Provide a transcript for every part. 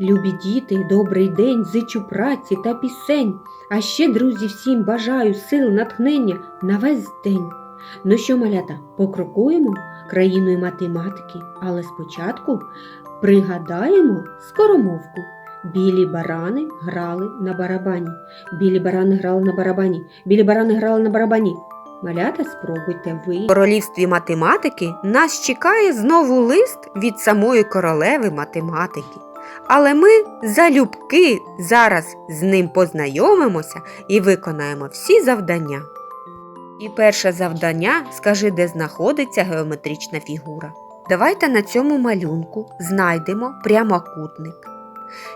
Любі діти, добрий день, зичу праці та пісень. А ще, друзі, всім бажаю сил, натхнення на весь день. Ну що, малята, покрокуємо країною математики, але спочатку пригадаємо скоромовку. Білі барани грали на барабані. Білі барани грали на барабані. Білі барани грали на барабані. Малята, спробуйте ви. В королівстві математики нас чекає знову лист від самої королеви математики. Але ми залюбки зараз з ним познайомимося і виконаємо всі завдання. І перше завдання скажи, де знаходиться геометрична фігура. Давайте на цьому малюнку знайдемо прямокутник.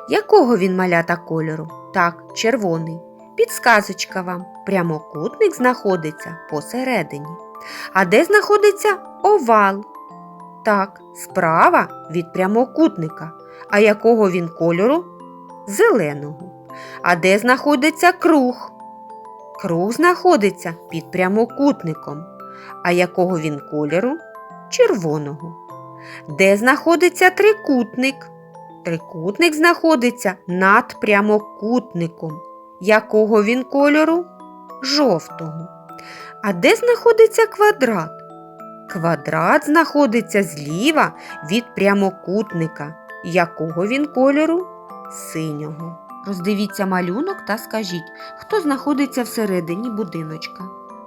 Якого він малята кольору? Так, червоний. Підсказочка вам. Прямокутник знаходиться посередині. А де знаходиться овал? Так, справа від прямокутника. А якого він кольору? Зеленого. А де знаходиться круг? Круг знаходиться під прямокутником. А якого він кольору? Червоного. Де знаходиться трикутник? Трикутник знаходиться над прямокутником. Якого він кольору? Жовтого. А де знаходиться квадрат? Квадрат знаходиться зліва від прямокутника. Якого він кольору? Синього. Роздивіться малюнок та скажіть, хто знаходиться всередині будиночка?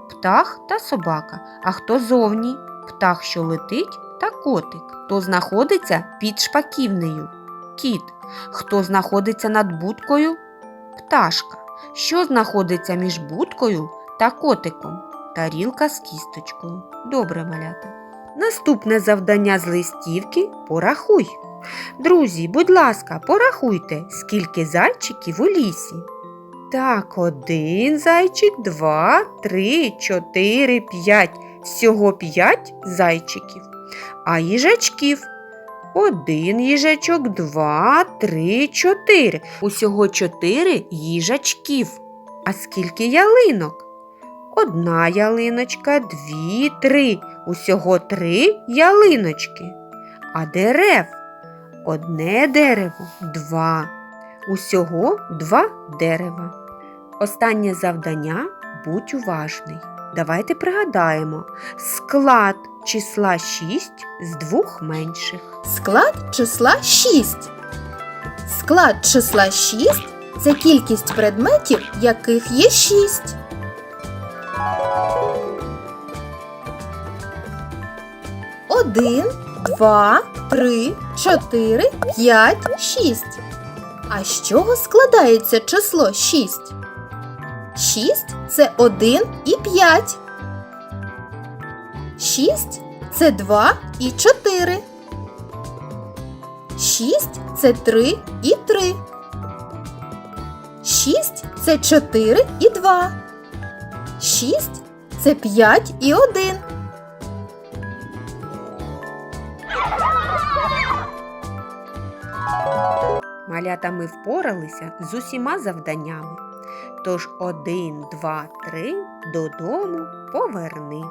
Птах та собака. А хто зовні? Птах, що летить, та котик. Хто знаходиться під шпаківнею? Кіт. Хто знаходиться над будкою? Пташка. Що знаходиться між будкою та котиком? Тарілка з кісточкою. Добре, малята. Наступне завдання з листівки порахуй. Друзі, будь ласка, порахуйте, скільки зайчиків у лісі. Так, один зайчик, два, три, чотири, п'ять. Всього п'ять зайчиків. А їжачків. Один їжачок, два, три, чотири. Усього чотири їжачків. А скільки ялинок? Одна ялиночка, дві, три. Усього три ялиночки. А дерев? Одне дерево, два. Усього два дерева. Останнє завдання будь уважний. Давайте пригадаємо склад числа 6 з двох менших. Склад числа 6. Склад числа 6 це кількість предметів, яких є 6. Один, два, три, чотири, п'ять, шість. А з чого складається число 6? 6 це 1 і 5. 6 це 2 і 4. 6 це 3 і 3. 6 це 4 і 2. 6 це 5 і 1. Малята ми впоралися з усіма завданнями. Тож один, два, три додому поверни.